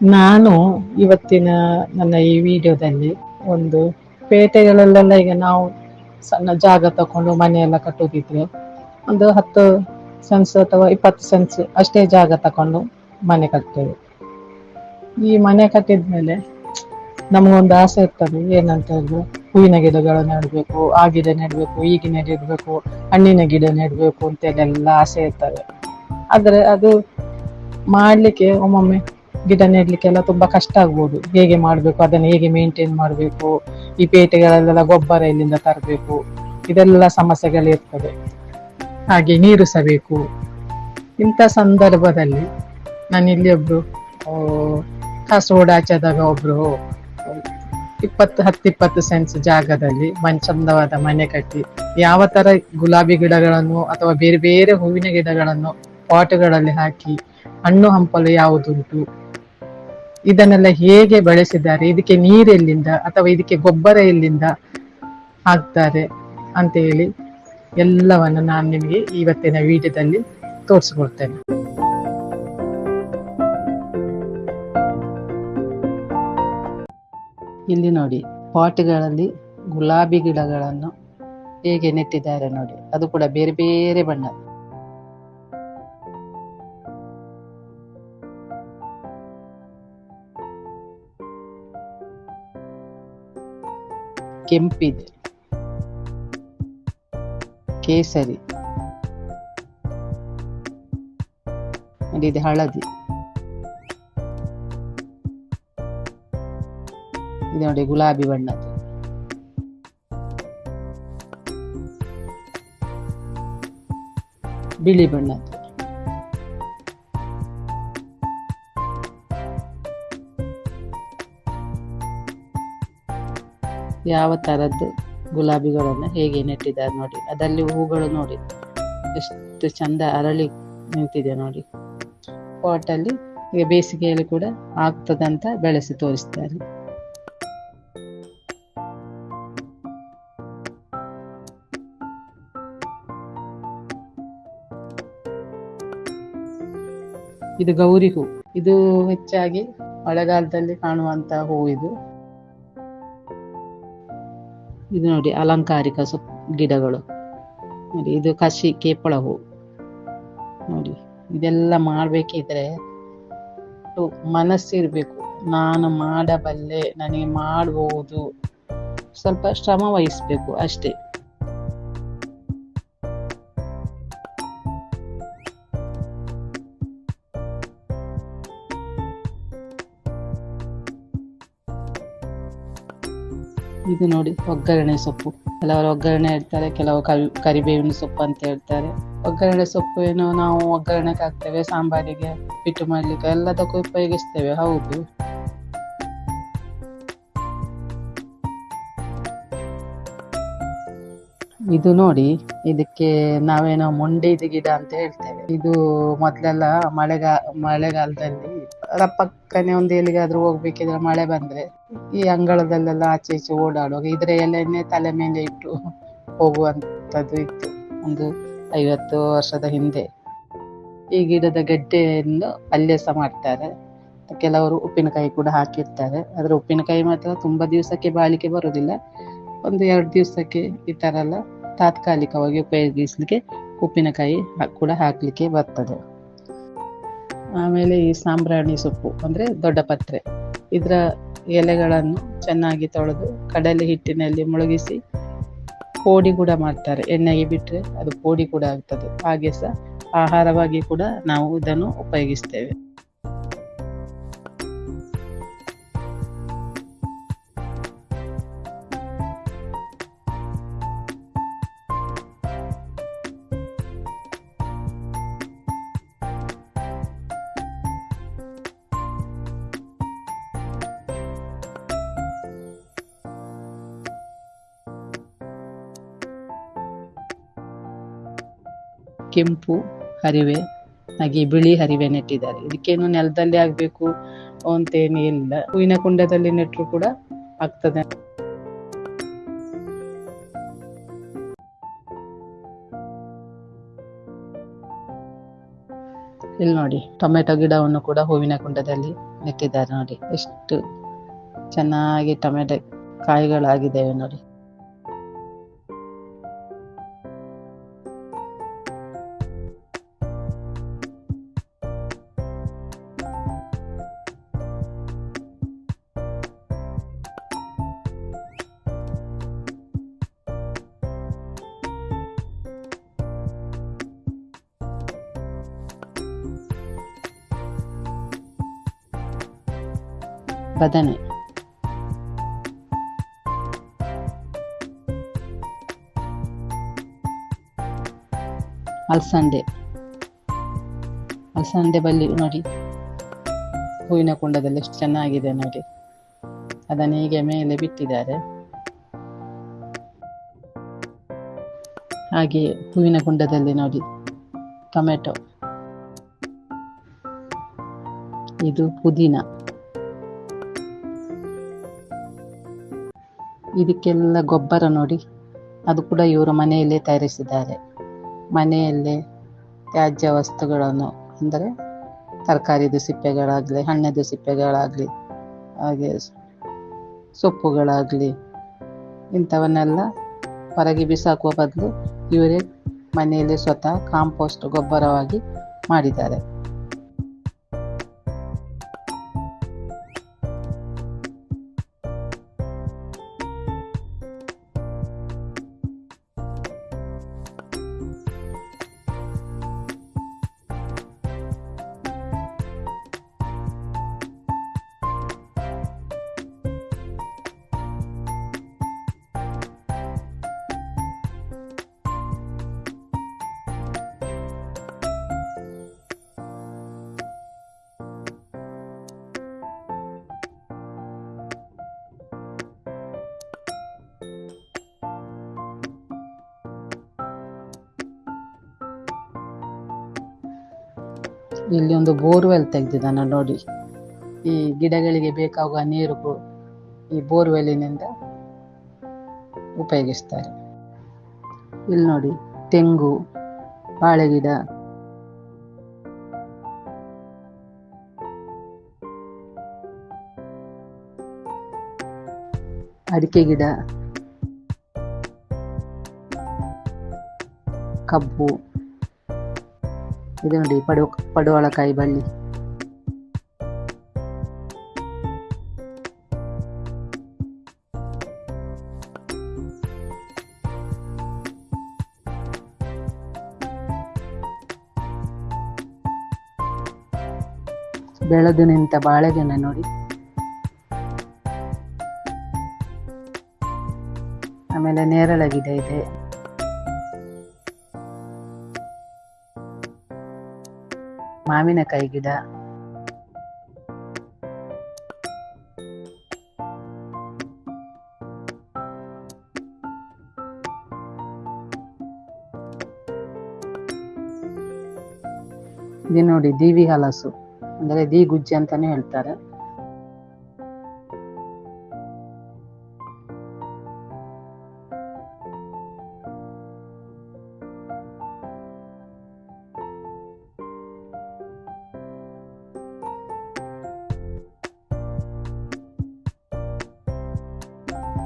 ನಾನು ಇವತ್ತಿನ ನನ್ನ ಈ ವಿಡಿಯೋದಲ್ಲಿ ಒಂದು ಪೇಟೆಗಳಲ್ಲೆಲ್ಲ ಈಗ ನಾವು ಸಣ್ಣ ಜಾಗ ತಕೊಂಡು ಮನೆಯೆಲ್ಲ ಕಟ್ಟುದಿದ್ರೆ ಒಂದು ಹತ್ತು ಸೆನ್ಸ್ ಅಥವಾ ಇಪ್ಪತ್ತು ಸೆನ್ಸ್ ಅಷ್ಟೇ ಜಾಗ ತಕೊಂಡು ಮನೆ ಕಟ್ತೇವೆ. ಈ ಮನೆ ಕಟ್ಟಿದ್ಮೇಲೆ ನಮಗೊಂದು ಆಸೆ ಇರ್ತದೆ, ಏನಂತ ಹೇಳಿದ್ರೆ ಹೂವಿನ ಗಿಡಗಳು ನೆಡಬೇಕು ಆ ಗಿಡ ನೆಡಬೇಕು ಈ ಗಿಡ ನೆಡಬೇಕು, ಹಣ್ಣಿನ ಗಿಡ ನೆಡಬೇಕು ಅಂತೆಲ್ಲ ಆಸೆ ಇರ್ತದೆ. ಆದರೆ ಅದು ಮಾಡಲಿಕ್ಕೆ ಒಮ್ಮೊಮ್ಮೆ ಗಿಡ ನೆಡ್ಲಿಕ್ಕೆಲ್ಲ ತುಂಬಾ ಕಷ್ಟ ಆಗ್ಬೋದು. ಹೇಗೆ ಮಾಡಬೇಕು ಅದನ್ನು ಹೇಗೆ ಮೇಂಟೈನ್ ಮಾಡಬೇಕು ಈ ಪೇಟೆಗಳಲ್ಲೆಲ್ಲ ಗೊಬ್ಬರ ಇಲ್ಲಿಂದ ತರಬೇಕು ಇದೆಲ್ಲ ಸಮಸ್ಯೆಗಳಿರ್ತದೆ ಹಾಗೆ ನೀರು ಸಹ ಬೇಕು. ಇಂಥ ಸಂದರ್ಭದಲ್ಲಿ ನಾನು ಇಲ್ಲಿ ಒಬ್ರು ಆ, ಕಾಸರಗೋಡು ಆಚೆದಾಗ ಒಬ್ರು ಇಪ್ಪತ್ತು ಹತ್ತಿಪ್ಪತ್ತು ಸೆನ್ಸ್ ಜಾಗದಲ್ಲಿ ಮನ್ ಚಂದವಾದ ಮನೆ ಕಟ್ಟಿ ಯಾವ ತರ ಗುಲಾಬಿ ಗಿಡಗಳನ್ನು ಅಥವಾ ಬೇರೆ ಬೇರೆ ಹೂವಿನ ಗಿಡಗಳನ್ನು ಪಾಟ್ಗಳಲ್ಲಿ ಹಾಕಿ ಹಣ್ಣು ಹಂಪಲು ಯಾವುದುಂಟು ಇದನ್ನೆಲ್ಲ ಹೇಗೆ ಬಳಸಿದ್ದಾರೆ? ಇದಕ್ಕೆ ನೀರೆಲ್ಲಿಂದ ಅಥವಾ ಇದಕ್ಕೆ ಗೊಬ್ಬರ ಎಲ್ಲಿಂದ ಹಾಕ್ತಾರೆ ಅಂತ ಹೇಳಿ ಎಲ್ಲವನ್ನು ನಾನು ನಿಮಗೆ ಇವತ್ತಿನ ವಿಡಿಯೋದಲ್ಲಿ ತೋರಿಸ್ಕೊಡ್ತೇನೆ. ಇಲ್ಲಿ ನೋಡಿ, ಪಾಟ್ಗಳಲ್ಲಿ ಗುಲಾಬಿ ಗಿಡಗಳನ್ನು ಹೇಗೆ ನೆಟ್ಟಿದ್ದಾರೆ ನೋಡಿ. ಅದು ಕೂಡ ಬೇರೆ ಬೇರೆ ಬಣ್ಣ. ಕೆಂಪಿದೆ. ಕೇಸರಿ. ನೋಡಿ ಇದು ಹಳದಿ. ಇದು ನೋಡಿ ಗುಲಾಬಿ ಬಣ್ಣದ್ದು. ಬಿಳಿ ಬಣ್ಣದ್ದು. ಯಾವ ತರದ್ದು ಗುಲಾಬಿಗಳನ್ನು ಹೇಗೆ ನೆಟ್ಟಿದ್ದಾರೆ ನೋಡಿ. ಅದರಲ್ಲಿ ಹೂಗಳು ನೋಡಿ. ಎಷ್ಟು ಚಂದ ಅರಳಿ ನಿಂತಿದೆ ನೋಡಿ. ಪಾಟಲ್ಲಿ ಈಗ ಬೇಸಿಗೆಯಲ್ಲಿ ಕೂಡ ಆಗ್ತದಂತ ಬೆಳೆಸಿ ತೋರಿಸ್ತಾರೆ. ಇದು ಗೌರಿ ಹೂ. ಇದು ಹೆಚ್ಚಾಗಿ ಮಳೆಗಾಲದಲ್ಲಿ ಕಾಣುವಂತ ಹೂ ಇದು. ಇದು ನೋಡಿ ಅಲಂಕಾರಿಕ ಸೊಪ್ ಗಿಡಗಳು. ನೋಡಿ, ಇದು ಕಸಿ, ಕೇಪಳ ಹೂ. ನೋಡಿ, ಇದೆಲ್ಲ ಮಾಡಬೇಕಿದ್ರೆ ಮನಸ್ಸಿರಬೇಕು. ನಾನು ಮಾಡಬಲ್ಲೆ, ನನಗೆ ಮಾಡಬಹುದು ಸ್ವಲ್ಪ ಶ್ರಮ ವಹಿಸ್ಬೇಕು ಅಷ್ಟೇ. ಇದು ನೋಡಿ, ಒಗ್ಗರಣೆ ಸೊಪ್ಪು. ಕೆಲವರು ಒಗ್ಗರಣೆ ಹೇಳ್ತಾರೆ ಕೆಲವು ಕರಿ ಕರಿಬೇವಿನ ಸೊಪ್ಪು ಅಂತ ಹೇಳ್ತಾರೆ. ಒಗ್ಗರಣೆ ಸೊಪ್ಪು ಏನು, ನಾವು ಒಗ್ಗರಣೆ ಹಾಕ್ತೇವೆ, ಸಾಂಬಾರಿಗೆ ಪಿಟ್ಟು ಮಾಡ್ಲಿಕ್ಕೆ ಎಲ್ಲದಕ್ಕೂ ಉಪಯೋಗಿಸ್ತೇವೆ, ಹೌದು. ಇದು ನೋಡಿ, ಇದಕ್ಕೆ ನಾವೇನೋ ಮೊಂಡೆದು ಗಿಡ ಅಂತ ಹೇಳ್ತೇವೆ. ಇದು ಮೊದ್ಲೆಲ್ಲ ಮಳೆಗಾ, ಮಳೆಗಾಲದಲ್ಲಿ ಅದರ ಪಕ್ಕನೆ ಒಂದು ಎಲ್ಲಿಗಾದ್ರೂ ಹೋಗ್ಬೇಕಿದ್ರೆ ಮಳೆ ಬಂದ್ರೆ ಈ ಅಂಗಳದಲ್ಲೆಲ್ಲ ಆಚೆ ಈಚೆ ಓಡಾಡುವಾಗ ಇದ್ರ ಎಲೆಯನ್ನೇ ತಲೆ ಮೇಲೆ ಇಟ್ಟು ಹೋಗುವಂತದ್ದು ಇತ್ತು ಒಂದು ಐವತ್ತು ವರ್ಷದ ಹಿಂದೆ. ಈ ಗಿಡದ ಗಡ್ಡೆಯನ್ನು ಪಲ್ಯ ಸಹ ಮಾಡ್ತಾರೆ. ಕೆಲವರು ಉಪ್ಪಿನಕಾಯಿ ಕೂಡ ಹಾಕಿರ್ತಾರೆ. ಆದ್ರೆ ಉಪ್ಪಿನಕಾಯಿ ಮಾತ್ರ ತುಂಬಾ ದಿವಸಕ್ಕೆ ಬಾಳಿಕೆ ಬರೋದಿಲ್ಲ ಒಂದು ಎರಡು ದಿವಸಕ್ಕೆ ಈ ತರ ಎಲ್ಲ ತಾತ್ಕಾಲಿಕವಾಗಿ ಉಪಯೋಗಿಸ್ಲಿಕ್ಕೆ ಉಪ್ಪಿನಕಾಯಿ ಕೂಡ ಹಾಕ್ಲಿಕ್ಕೆ ಬರ್ತದೆ. ಆಮೇಲೆ ಈ ಸಾಂಬ್ರಾಣಿ ಸೊಪ್ಪು, ಅಂದ್ರೆ ದೊಡ್ಡ ಪತ್ರೆ. ಇದರ ಎಲೆಗಳನ್ನು ಚೆನ್ನಾಗಿ ತೊಳೆದು ಕಡಲೆ ಹಿಟ್ಟಿನಲ್ಲಿ ಮುಳುಗಿಸಿ ಪೋಡಿ ಕೂಡ ಮಾಡ್ತಾರೆ. ಎಣ್ಣೆಗೆ ಬಿಟ್ಟರೆ ಅದು ಪೋಡಿ ಕೂಡ ಆಗ್ತದೆ. ಹಾಗೆ ಸಹ ಆಹಾರವಾಗಿ ಕೂಡ ನಾವು ಇದನ್ನು ಉಪಯೋಗಿಸ್ತೇವೆ. ಕೆಂಪು ಹರಿವೆ, ಹಾಗೆ ಬಿಳಿ ಹರಿವೆ ನೆಟ್ಟಿದ್ದಾರೆ. ಇದಕ್ಕೇನು ನೆಲದಲ್ಲಿ ಆಗ್ಬೇಕು ಅಂತೇನು ಇಲ್ಲ. ಹೂವಿನ ಕುಂಡದಲ್ಲಿ ನೆಟ್ಟರು ಕೂಡ ಆಗ್ತದೆ. ಇಲ್ಲಿ ನೋಡಿ, ಟೊಮೆಟೊ ಗಿಡವನ್ನು ಕೂಡ ಹೂವಿನ ಕುಂಡದಲ್ಲಿ ನೆಟ್ಟಿದ್ದಾರೆ ನೋಡಿ. ಎಷ್ಟು ಚೆನ್ನಾಗಿ ಟೊಮೆಟೊ ಕಾಯಿಗಳಾಗಿದ್ದಾವೆ ನೋಡಿ. ಬದನೆ. ಅಲ್ಸಂದೆ ಅಲ್ಸಂದೆ ಬಲ್ಲಿ ನೋಡಿ. ಹೂವಿನ ಕುಂಡದಲ್ಲಿ ಎಷ್ಟು ಚೆನ್ನಾಗಿದೆ ನೋಡಿ. ಅದನ್ನು ಹೀಗೆ ಮೇಲೆ ಬಿಟ್ಟಿದ್ದಾರೆ. ಹಾಗೆ ಹೂವಿನ ಕುಂಡದಲ್ಲಿ ನೋಡಿ. ಟೊಮೆಟೊ. ಇದು ಪುದೀನ. ಇದಕ್ಕೆಲ್ಲ ಗೊಬ್ಬರ ನೋಡಿ, ಅದು ಕೂಡ ಇವರು ಮನೆಯಲ್ಲೇ ತಯಾರಿಸಿದ್ದಾರೆ. ಮನೆಯಲ್ಲೇ ತ್ಯಾಜ್ಯ ವಸ್ತುಗಳನ್ನು ಅಂದರೆ ತರಕಾರಿದು ಸಿಪ್ಪೆಗಳಾಗಲಿ ಹಣ್ಣದು ಸಿಪ್ಪೆಗಳಾಗಲಿ, ಹಾಗೆ ಸೊಪ್ಪುಗಳಾಗಲಿ, ಇಂಥವನ್ನೆಲ್ಲ ಹೊರಗೆ ಬಿಸಾಕುವ ಬದಲು ಇವರೇ ಮನೆಯಲ್ಲೇ ಸ್ವತಃ ಕಾಂಪೋಸ್ಟ್ ಗೊಬ್ಬರವಾಗಿ ಮಾಡಿದ್ದಾರೆ. ಇಲ್ಲಿ ಒಂದು ಬೋರ್ವೆಲ್ ತೆಗೆದಿದ್ದಾನೆ ನೋಡಿ. ಈ ಗಿಡಗಳಿಗೆ ಬೇಕಾಗುವ ನೀರು ಈ ಬೋರ್ವೆಲ್ಲಿನಿಂದ ಉಪಯೋಗಿಸ್ತಾರೆ. ಇಲ್ಲಿ ನೋಡಿ, ತೆಂಗು ಬಾಳೆ ಗಿಡ ಅಡಿಕೆ ಗಿಡ. ಕಬ್ಬು. ಇದು ನೋಡಿ ಪಡು ಪಡುವಳಕಾಯಿ ಬಳ್ಳಿ ಬೆಳೆದು ನಿಂತ ಬಾಳೆಗೆನೆ ನೋಡಿ. ಆಮೇಲೆ ನೇರಳೆ ಗಿಡ ಇದೆ. ಮಾವಿನಕಾಯಿ ಗಿಡ. ಇದು ನೋಡಿ ದೀವಿ ಹಲಸು ಅಂದ್ರೆ ದಿ ಗುಜ್ಜಿ ಅಂತಾನೆ ಹೇಳ್ತಾರೆ.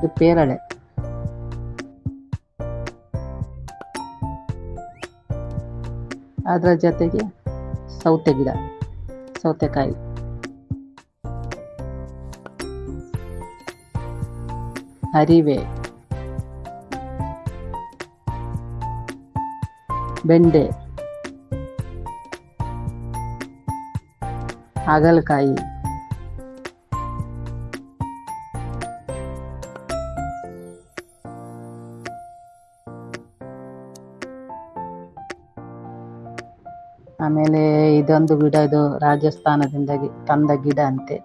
ಇದು ಪೇರಳೆ ಅದರ ಜೊತೆಗೆ ಸೌತೆ ಗಿಡ ಸೌತೆಕಾಯಿ ಹರಿವೆ ಬೆಂಡೆ ಹಾಗಲಕಾಯಿ ಆಮೇಲೆ ಇದೊಂದು ಗಿಡ ಇದು ರಾಜಸ್ಥಾನದಿಂದ ತಂದ ಗಿಡ ಅಂತೆ.